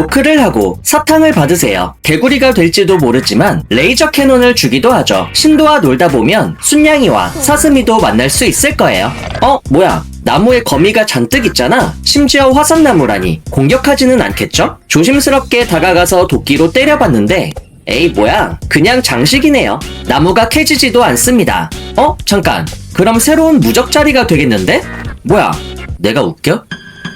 노크를 하고 사탕을 받으세요. 개구리가 될지도 모르지만 레이저 캐논을 주기도 하죠. 신도와 놀다 보면 순냥이와 사슴이도 만날 수 있을 거예요. 어, 뭐야? 나무에 거미가 잔뜩 있잖아. 심지어 화산나무라니 공격하지는 않겠죠? 조심스럽게 다가가서 도끼로 때려봤는데 에이 뭐야 그냥 장식이네요. 나무가 캐지지도 않습니다. 어? 잠깐 그럼 새로운 무적자리가 되겠는데? 뭐야 내가 웃겨?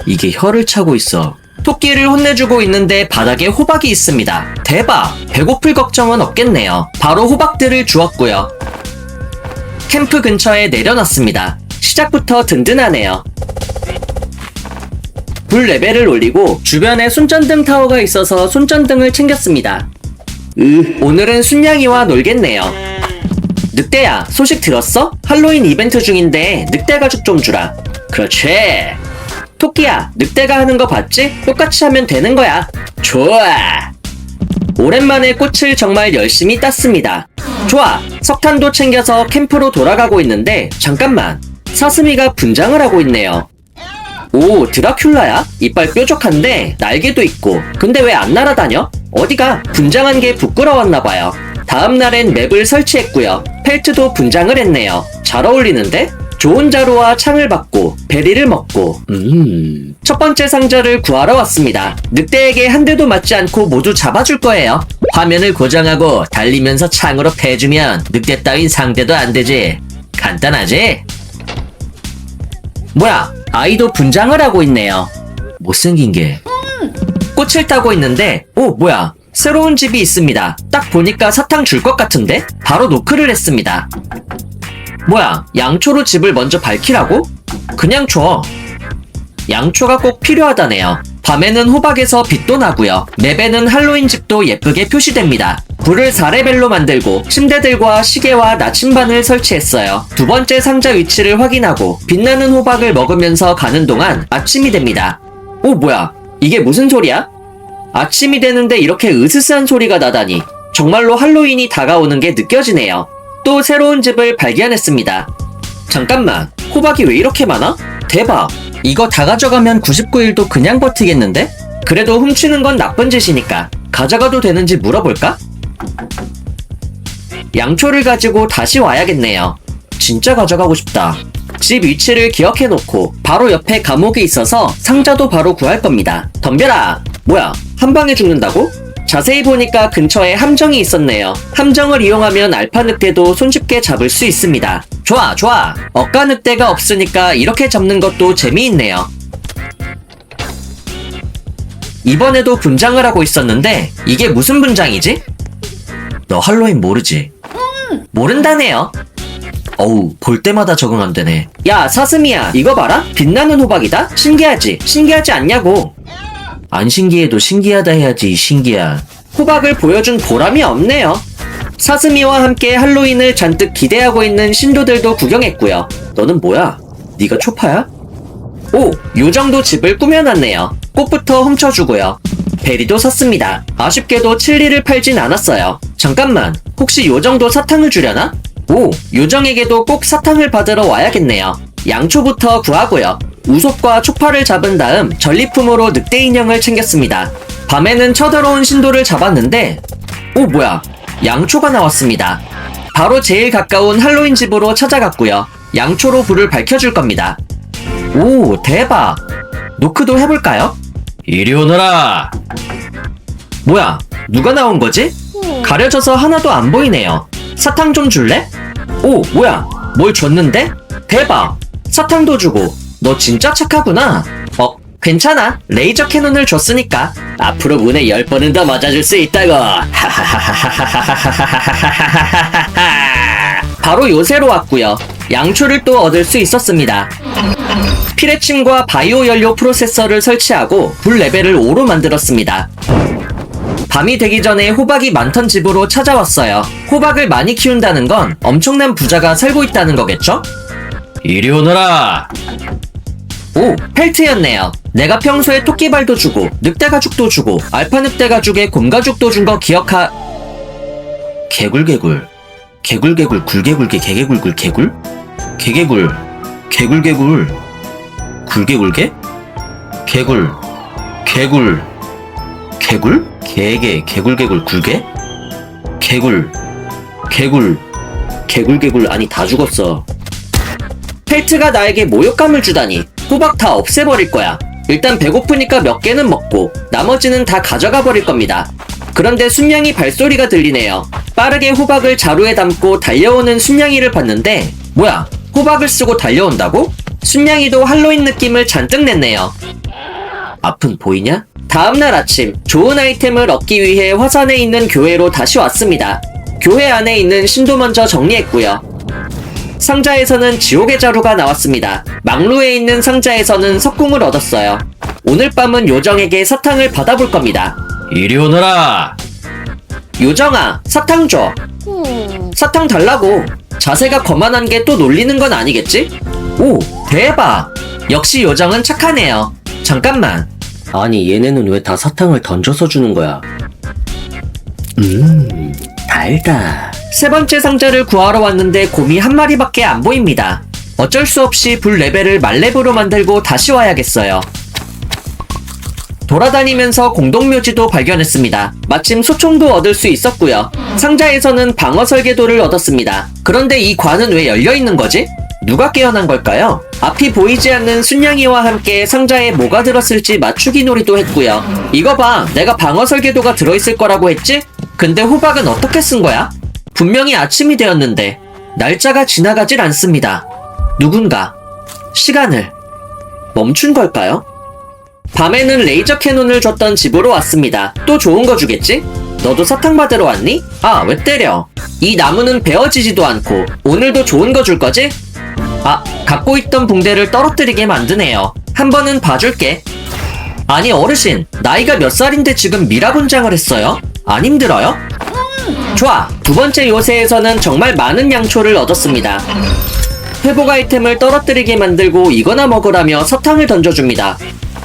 이게 혀를 차고 있어. 토끼를 혼내주고 있는데 바닥에 호박이 있습니다. 대박! 배고플 걱정은 없겠네요. 바로 호박들을 주었고요. 캠프 근처에 내려놨습니다. 시작부터 든든하네요. 불 레벨을 올리고 주변에 손전등 타워가 있어서 손전등을 챙겼습니다. 으, 오늘은 순냥이와 놀겠네요. 늑대야, 소식 들었어? 할로윈 이벤트 중인데 늑대 가죽 좀 주라. 그렇지. 토끼야, 늑대가 하는 거 봤지? 똑같이 하면 되는 거야. 좋아. 오랜만에 꽃을 정말 열심히 땄습니다. 좋아. 석탄도 챙겨서 캠프로 돌아가고 있는데 잠깐만. 사슴이가 분장을 하고 있네요. 오, 드라큘라야? 이빨 뾰족한데 날개도 있고. 근데 왜 안 날아다녀? 어디가? 분장한 게 부끄러웠나봐요. 다음 날엔 맵을 설치했고요. 펠트도 분장을 했네요. 잘 어울리는데? 좋은 자루와 창을 받고 베리를 먹고 음. 첫 번째 상자를 구하러 왔습니다. 늑대에게 한 대도 맞지 않고 모두 잡아줄 거예요. 화면을 고정하고 달리면서 창으로 패주면 늑대 따윈 상대도 안 되지. 간단하지? 뭐야? 아이도 분장을 하고 있네요. 못생긴 게. 꽃을 타고 있는데, 오, 뭐야? 새로운 집이 있습니다. 딱 보니까 사탕 줄 것 같은데? 바로 노크를 했습니다. 뭐야? 양초로 집을 먼저 밝히라고? 그냥 줘. 양초가 꼭 필요하다네요. 밤에는 호박에서 빛도 나고요. 맵에는 할로윈 집도 예쁘게 표시됩니다. 불을 4레벨로 만들고 침대들과 시계와 나침반을 설치했어요. 두 번째 상자 위치를 확인하고 빛나는 호박을 먹으면서 가는 동안 아침이 됩니다. 오 뭐야? 이게 무슨 소리야? 아침이 되는데 이렇게 으스스한 소리가 나다니 정말로 할로윈이 다가오는 게 느껴지네요. 또 새로운 집을 발견했습니다. 잠깐만, 호박이 왜 이렇게 많아? 대박! 이거 다 가져가면 99일도 그냥 버티겠는데? 그래도 훔치는 건 나쁜 짓이니까 가져가도 되는지 물어볼까? 양초를 가지고 다시 와야겠네요. 진짜 가져가고 싶다. 집 위치를 기억해 놓고 바로 옆에 감옥이 있어서 상자도 바로 구할 겁니다. 덤벼라! 뭐야, 한 방에 죽는다고? 자세히 보니까 근처에 함정이 있었네요. 함정을 이용하면 알파 늑대도 손쉽게 잡을 수 있습니다. 좋아, 좋아. 억가 늑대가 없으니까 이렇게 잡는 것도 재미있네요. 이번에도 분장을 하고 있었는데 이게 무슨 분장이지? 너 할로윈 모르지? 모른다네요. 어우, 볼 때마다 적응 안 되네. 야, 사슴이야. 이거 봐라. 빛나는 호박이다. 신기하지? 신기하지 않냐고. 안 신기해도 신기하다 해야지, 신기야. 호박을 보여준 보람이 없네요. 사슴이와 함께 할로윈을 잔뜩 기대하고 있는 신도들도 구경했고요. 너는 뭐야? 네가 초파야? 오, 요 정도 집을 꾸며놨네요. 꽃부터 훔쳐주고요. 베리도 샀습니다. 아쉽게도 칠리를 팔진 않았어요. 잠깐만, 혹시 요 정도 사탕을 주려나? 오, 요정에게도 꼭 사탕을 받으러 와야겠네요. 양초부터 구하고요. 우속과 촉파를 잡은 다음 전리품으로 늑대 인형을 챙겼습니다. 밤에는 쳐들어온 신도를 잡았는데, 오, 뭐야. 양초가 나왔습니다. 바로 제일 가까운 할로윈 집으로 찾아갔고요. 양초로 불을 밝혀줄 겁니다. 오, 대박. 노크도 해볼까요? 이리 오너라. 뭐야, 누가 나온 거지? 가려져서 하나도 안 보이네요. 사탕 좀 줄래? 오, 뭐야, 뭘 줬는데? 대박. 사탕도 주고. 너 진짜 착하구나. 어, 괜찮아. 레이저 캐논을 줬으니까. 앞으로 문에 열 번은 더 맞아줄 수 있다고. 바로 요새로 왔고요. 양초를 또 얻을 수 있었습니다. 피레침과 바이오 연료 프로세서를 설치하고 불 레벨을 5로 만들었습니다. 밤이 되기 전에 호박이 많던 집으로 찾아왔어요. 호박을 많이 키운다는 건 엄청난 부자가 살고 있다는 거겠죠? 이리 오너라! 오, 펠트였네요. 내가 평소에 토끼발도 주고, 늑대 가죽도 주고, 알파 늑대 가죽에 곰 가죽도 준 거 기억하... 개굴개굴. 개굴개굴, 굴개굴개, 개개굴굴, 개굴? 개개굴, 개굴개굴, 굴개굴개? 개굴, 개굴, 개굴? 개개, 개굴개굴, 굴개? 개굴, 개굴, 개굴개굴, 아니, 다 죽었어. 펠트가 나에게 모욕감을 주다니, 호박 다 없애버릴 거야. 일단 배고프니까 몇 개는 먹고, 나머지는 다 가져가 버릴 겁니다. 그런데 순냥이 발소리가 들리네요. 빠르게 호박을 자루에 담고 달려오는 순냥이를 봤는데, 뭐야, 호박을 쓰고 달려온다고? 순냥이도 할로윈 느낌을 잔뜩 냈네요. 앞은 보이냐? 다음날 아침 좋은 아이템을 얻기 위해 화산에 있는 교회로 다시 왔습니다. 교회 안에 있는 신도 먼저 정리했고요. 상자에서는 지옥의 자루가 나왔습니다. 망루에 있는 상자에서는 석궁을 얻었어요. 오늘 밤은 요정에게 사탕을 받아볼 겁니다. 이리 오너라! 요정아, 사탕 줘. 사탕 달라고. 자세가 거만한 게 또 놀리는 건 아니겠지? 오, 대박! 역시 요정은 착하네요. 잠깐만. 아니, 얘네는 왜 다 사탕을 던져서 주는 거야? 음, 달다. 세 번째 상자를 구하러 왔는데 곰이 한 마리밖에 안 보입니다. 어쩔 수 없이 불 레벨을 말렙으로 만들고 다시 와야겠어요. 돌아다니면서 공동묘지도 발견했습니다. 마침 소총도 얻을 수 있었고요. 상자에서는 방어 설계도를 얻었습니다. 그런데 이 관은 왜 열려 있는 거지? 누가 깨어난 걸까요? 앞이 보이지 않는 순냥이와 함께 상자에 뭐가 들었을지 맞추기 놀이도 했고요. 이거 봐, 내가 방어 설계도가 들어있을 거라고 했지? 근데 호박은 어떻게 쓴 거야? 분명히 아침이 되었는데 날짜가 지나가질 않습니다. 누군가 시간을 멈춘 걸까요? 밤에는 레이저 캐논을 줬던 집으로 왔습니다. 또 좋은 거 주겠지? 너도 사탕 받으러 왔니? 아, 왜 때려? 이 나무는 베어지지도 않고 오늘도 좋은 거 줄 거지? 아, 갖고 있던 붕대를 떨어뜨리게 만드네요. 한 번은 봐줄게. 아니, 어르신, 나이가 몇 살인데 지금 미라 분장을 했어요? 안 힘들어요? 좋아, 두 번째 요새에서는 정말 많은 양초를 얻었습니다. 회복 아이템을 떨어뜨리게 만들고 이거나 먹으라며 사탕을 던져줍니다.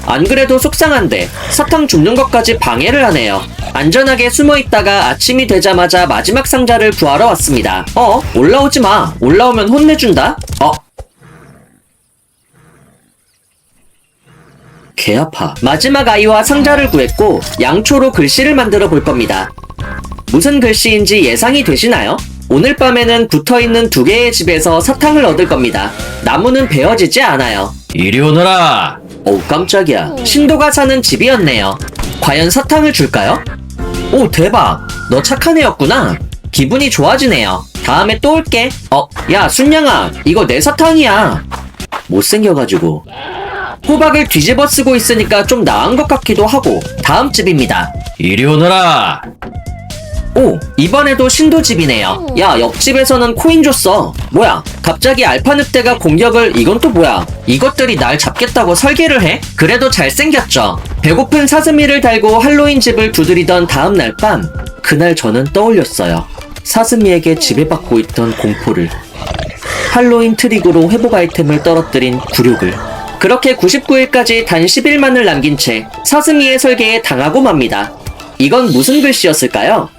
안 그래도 속상한데 사탕 줍는 것까지 방해를 하네요. 안전하게 숨어 있다가 아침이 되자마자 마지막 상자를 구하러 왔습니다. 어? 올라오지 마. 올라오면 혼내준다. 어? 개 아파. 마지막 아이와 상자를 구했고 양초로 글씨를 만들어 볼 겁니다. 무슨 글씨인지 예상이 되시나요? 오늘 밤에는 붙어 있는 두 개의 집에서 사탕을 얻을 겁니다. 나무는 베어지지 않아요. 이리 오너라! 어우, 깜짝이야. 신도가 사는 집이었네요. 과연 사탕을 줄까요? 오, 대박. 너 착한 애였구나. 기분이 좋아지네요. 다음에 또 올게. 어, 야, 순양아. 이거 내 사탕이야. 못생겨가지고. 호박을 뒤집어 쓰고 있으니까 좀 나은 것 같기도 하고. 다음 집입니다. 이리 오너라! 오, 이번에도 신도집이네요. 야, 옆집에서는 코인 줬어. 뭐야, 갑자기 알파 늑대가 공격을, 이건 또 뭐야. 이것들이 날 잡겠다고 설계를 해? 그래도 잘생겼죠. 배고픈 사슴이를 달고 할로윈 집을 두드리던 다음날 밤, 그날 저는 떠올렸어요. 사슴이에게 지배받고 있던 공포를. 할로윈 트릭으로 회복 아이템을 떨어뜨린 굴욕을. 그렇게 99일까지 단 10일만을 남긴 채 사슴이의 설계에 당하고 맙니다. 이건 무슨 글씨였을까요?